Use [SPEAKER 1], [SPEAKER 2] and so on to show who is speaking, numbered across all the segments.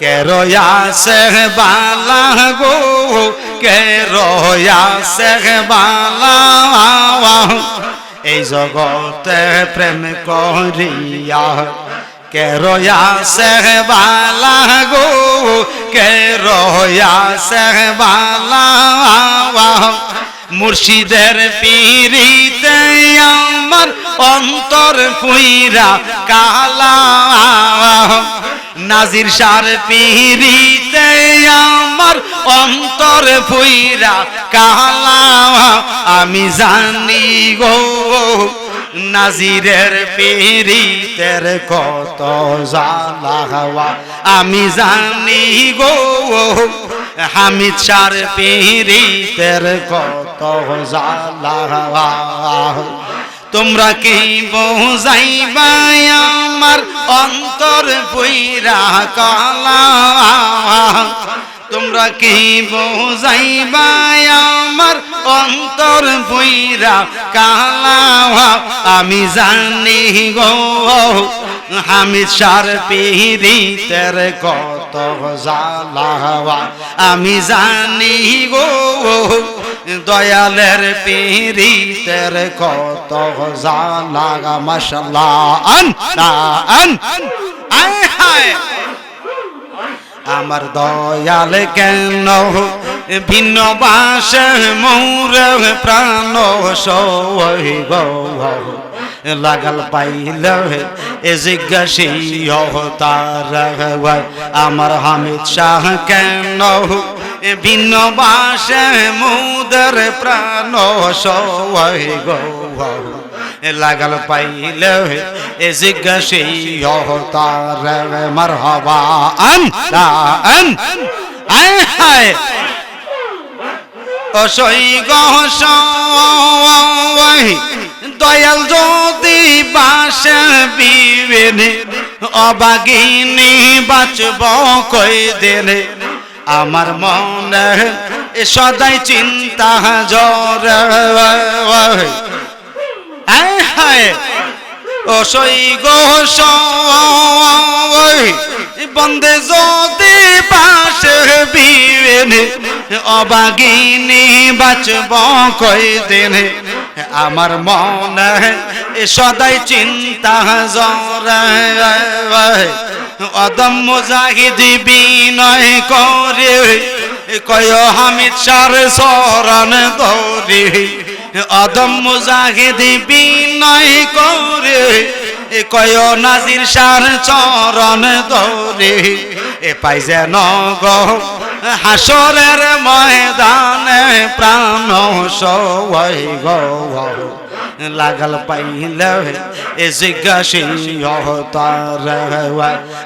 [SPEAKER 1] কে রয়া সে বালা গো কে রয়া সে বালা এই জগতে প্রেম করিয়া কে রয়া সে বালা গো কে রয়া সে বালা মুর্শিদের পিরিতে আমার অন্তর ফুইরা কালা নাজির সার পিরিতে আমার অন্তর ফুইরা কালা আমি জানি গো, নাজিরের পিরিতের কত জালা হওয়া আমি জানি গো, হামিদ সার পিরিতের কত জালা হওয়া তোমরা কি বোঝাইবা আমার অন্তর পুইরা কালা? তোমরা কি বোঝাইবা আমার অন্তর পুইরা কালা? আমি জানি গো আমি সার পিহিতের কত জালা আমি জানি গো দয়ালের পিরিতের কত জালাগা মশলা আন আন আয় হায়। আমার দয়াল কেন ভিন্ন বাসে মৌর প্রাণ গো লাগাল পাইল এ জিজ্ঞাসী তার আমার হামিদ শাহ কেন ভিন্ন বাসে মুদের প্রাণ সই গো। লাগাল পাইল এ জিজ্ঞাসী তার মার হবা আন অসই গহস দয়াল যদি বাসে বিবেনে, অবাগিনী বাঁচব কই দেনে? আমার মনে সদাই চিন্তা জর। অসই গোস বন্দে যদি পাশে বিবেনে, অবাগিনী বাঁচব কই দিনে আমার মনে সদাই চিন্তা অদম মুজাহিদ বিনয় করে কয়, হামিদ সার সরণ দৌড়ি অদম মুজাহিদ বিনয় করে কয়, নাজির সার চরণ দৌড়ি এ পাই যেন হাসরের ময়দানে প্রাণ সই গো। লাগাল পাইল এ জিজ্ঞাসী তার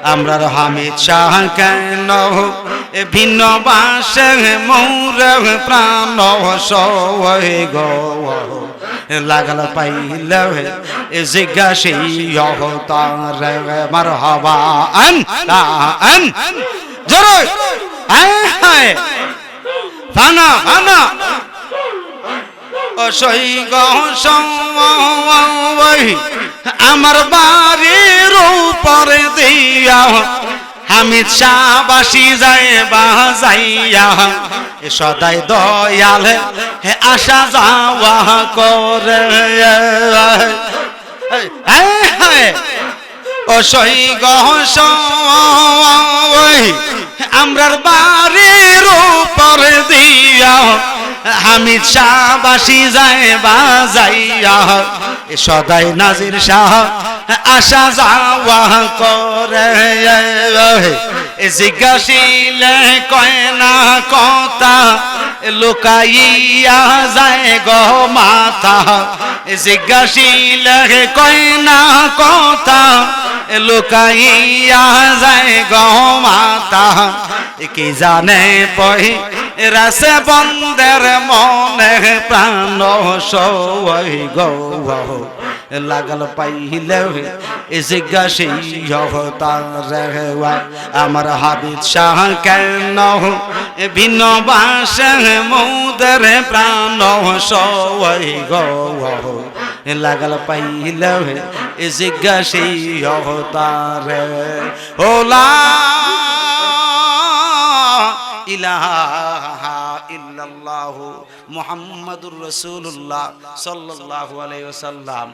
[SPEAKER 1] আমরার হামিদ শাহ কেন? ভিন্ন বাসে মৌর প্রাণ সই গো। লাগাল পাইল এ জিজ্ঞাসী তার মার হবা আন আন। জোরে। হায়। ফানা ফানা। অসই আমার বাড়ির উপরে দিয়া। হামিদ শাহবাসী যায় বা যাইয়া সদাই দয়াল, হে আসা যাওয়া করে। অসই গহস আমরার বাড়ির উপরে দিয়া। হামিদ শাহবাসী যায় বা যাইয়া সদাই নাজির শাহ আসা যাওয়া করে। জিজ্ঞাসিলে কয় না কথা লুকাইয়া যায় গো মাথা। জিজ্ঞাসিলে কয় না কথা লুকাইয়া যায় গো মাতা কি জানে পই রাসে বন্দের মনে প্রাণ সই গো লাগাল পাইলে জিজ্ঞাসী আমার হাবিদ শাহ কেন? ভিন্ন বাসে মৌদের প্রাণ সই গো লাগাল পাইলে জিজ্ঞাসী অবতারে ওলা ইলাহা মুহাম্মাদুর রসুল্লাহ সাল্লাহ আলাইহি ওয়াসাল্লাম।